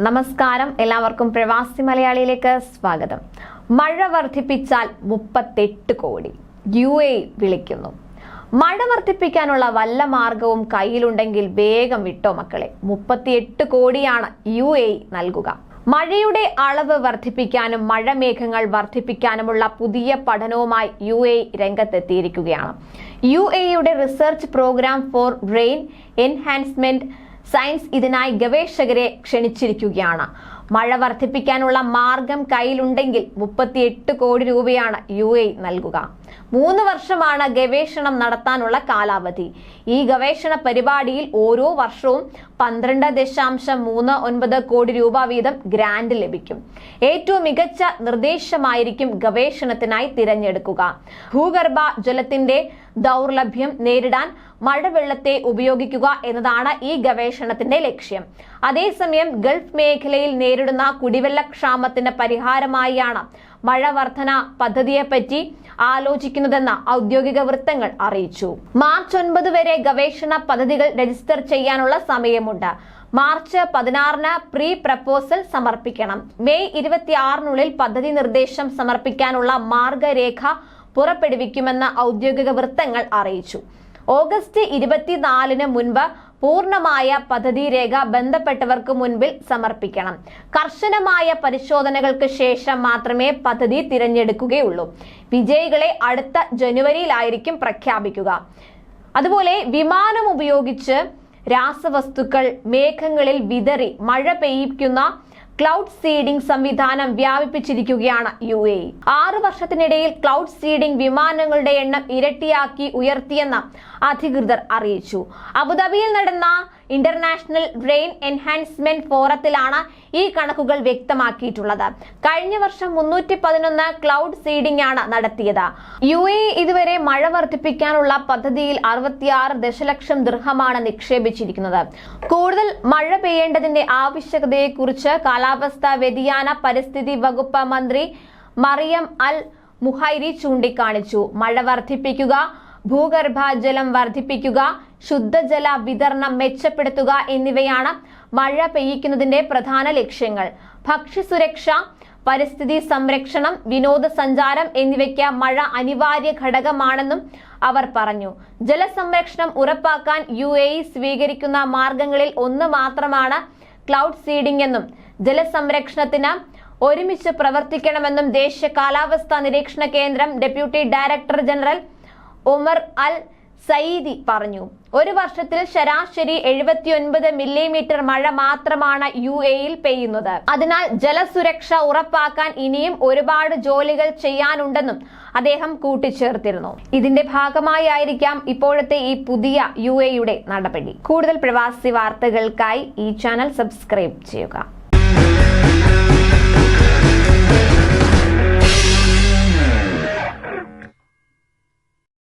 നമസ്കാരം. എല്ലാവർക്കും പ്രവാസി മലയാളിയിലേക്ക് സ്വാഗതം. മഴ വർദ്ധിപ്പിച്ചാൽ മുപ്പത്തെട്ട് കോടി. യു എ വിളിക്കുന്നു. മഴ വർദ്ധിപ്പിക്കാനുള്ള വല്ല മാർഗവും കയ്യിലുണ്ടെങ്കിൽ വേഗം വിട്ടോ മക്കളെ. മുപ്പത്തിയെട്ട് കോടിയാണ് യു എ നൽകുക. മഴയുടെ അളവ് വർദ്ധിപ്പിക്കാനും മഴമേഘങ്ങൾ വർദ്ധിപ്പിക്കാനുമുള്ള പുതിയ പഠനവുമായി യു എ രംഗത്തെത്തിയിരിക്കുകയാണ്. യു എയുടെ research programme for rain enhancement science ഇതിനായി ഗവേഷകരെ ക്ഷണിച്ചിരിക്കുകയാണ്. മഴ വർദ്ധിപ്പിക്കാനുള്ള മാർഗം കയ്യിലുണ്ടെങ്കിൽ മുപ്പത്തിയെട്ട് കോടി രൂപയാണ് യു നൽകുക. മൂന്ന് വർഷമാണ് ഗവേഷണം നടത്താനുള്ള കാലാവധി. ഈ ഗവേഷണ പരിപാടിയിൽ ഓരോ വർഷവും പന്ത്രണ്ട് ദശാംശം മൂന്ന് ഒൻപത് കോടി രൂപ വീതം ഗ്രാന്റ് ലഭിക്കും. ഏറ്റവും മികച്ച നിർദ്ദേശമായിരിക്കും ഗവേഷണത്തിനായി തിരഞ്ഞെടുക്കുക. ഭൂഗർഭ ജലത്തിന്റെ ദൗർലഭ്യം നേരിടാൻ മഴവെള്ളത്തെ ഉപയോഗിക്കുക എന്നതാണ് ഈ ഗവേഷണത്തിന്റെ ലക്ഷ്യം. അതേസമയം ഗൾഫ് മേഖലയിൽ നേരിടുന്ന കുടിവെള്ള ക്ഷാമത്തിന് പരിഹാരമായാണ് മഴ വർധന പദ്ധതിയെപ്പറ്റി ആലോചിക്കുന്നതെന്ന് ഔദ്യോഗിക വൃത്തങ്ങൾ അറിയിച്ചു. മാർച്ച് ഒൻപത് വരെ ഗവേഷണ പദ്ധതികൾ രജിസ്റ്റർ ചെയ്യാനുള്ള സമയമുണ്ട്. മാർച്ച് പതിനാറിന് പ്രീ പ്രപ്പോസൽ സമർപ്പിക്കണം. മെയ് ഇരുപത്തിയാറിനുള്ളിൽ പദ്ധതി നിർദ്ദേശം സമർപ്പിക്കാനുള്ള മാർഗരേഖ പുറപ്പെടുവിക്കുമെന്ന് ഔദ്യോഗിക വൃത്തങ്ങൾ അറിയിച്ചു. ഓഗസ്റ്റ് ഇരുപത്തിനാലിന് മുൻപ് പൂർണമായ പദ്ധതി രേഖ ബന്ധപ്പെട്ടവർക്ക് മുൻപിൽ സമർപ്പിക്കണം. കർശനമായ പരിശോധനകൾക്ക് ശേഷം മാത്രമേ പദ്ധതി തിരഞ്ഞെടുക്കുകയുള്ളൂ. വിജയികളെ അടുത്ത ജനുവരിയിലായിരിക്കും പ്രഖ്യാപിക്കുക. അതുപോലെ വിമാനം ഉപയോഗിച്ച് രാസവസ്തുക്കൾ മേഘങ്ങളിൽ വിതറി മഴ പെയ്യിക്കുന്ന ക്ലൗഡ് സീഡിംഗ് സംവിധാനം വ്യാപിപ്പിച്ചിരിക്കുകയാണ് യു എ. ആറു വർഷത്തിനിടയിൽ ക്ലൗഡ് സീഡിംഗ് വിമാനങ്ങളുടെ എണ്ണം ഇരട്ടിയാക്കി ഉയർത്തിയെന്ന് അധികൃതർ അറിയിച്ചു. അബുദാബിയിൽ നടന്ന ഇന്റർനാഷണൽ ബ്രെയിൻ എൻഹാൻസ്മെന്റ് ഫോറത്തിലാണ് ഈ കണക്കുകൾ വ്യക്തമാക്കിയിട്ടുള്ളത്. കഴിഞ്ഞ വർഷം മുന്നൂറ്റി പതിനൊന്ന് ക്ലൗഡ് സീഡിംഗ് ആണ് നടത്തിയത്. യു എ ഇതുവരെ മഴ വർദ്ധിപ്പിക്കാനുള്ള പദ്ധതിയിൽ അറുപത്തിയാറ് ദശലക്ഷം ദൃഹമാണ് നിക്ഷേപിച്ചിരിക്കുന്നത്. കൂടുതൽ മഴ പെയ്യേണ്ടതിന്റെ ആവശ്യകതയെക്കുറിച്ച് കാലാവസ്ഥാ വ്യതിയാന പരിസ്ഥിതി വകുപ്പ് മന്ത്രി മറിയം അൽ മുഹൈരി ചൂണ്ടിക്കാണിച്ചു. മഴ വർദ്ധിപ്പിക്കുക ഭൂഗർഭജലം വർദ്ധിപ്പിക്കുക ശുദ്ധജല വിതരണം മെച്ചപ്പെടുത്തുക എന്നിവയാണ് മഴ പെയ്യിക്കുന്നതിന്റെ പ്രധാന ലക്ഷ്യങ്ങൾ. ഭക്ഷ്യസുരക്ഷ പരിസ്ഥിതി സംരക്ഷണം വിനോദസഞ്ചാരം എന്നിവയ്ക്ക് മഴ അനിവാര്യ ഘടകമാണെന്നും അവർ പറഞ്ഞു. ജലസംരക്ഷണം ഉറപ്പാക്കാൻ യു എ സ്വീകരിക്കുന്ന മാർഗങ്ങളിൽ ഒന്ന് മാത്രമാണ് ക്ലൗഡ് സീഡിംഗ് എന്നും ജലസംരക്ഷണത്തിന് ഒരുമിച്ച് പ്രവർത്തിക്കണമെന്നും ദേശീയ കാലാവസ്ഥാ നിരീക്ഷണ കേന്ദ്രം deputy director general Umar Al Sayyidi പറഞ്ഞു. ഒരു വർഷത്തിൽ ശരാശരി എഴുപത്തിയൊൻപത് മില്ലിമീറ്റർ മഴ മാത്രമാണ് യു എയിൽ പെയ്യുന്നത്. അതിനാൽ ജലസുരക്ഷ ഉറപ്പാക്കാൻ ഇനിയും ഒരുപാട് ജോലികൾ ചെയ്യാനുണ്ടെന്നും അദ്ദേഹം കൂട്ടിച്ചേർത്തിരുന്നു. ഇതിന്റെ ഭാഗമായി ആയിരിക്കാം ഇപ്പോഴത്തെ ഈ പുതിയ യു എയുടെ നടപടി. കൂടുതൽ പ്രവാസി വാർത്തകൾക്കായി ഈ ചാനൽ സബ്സ്ക്രൈബ് ചെയ്യുക.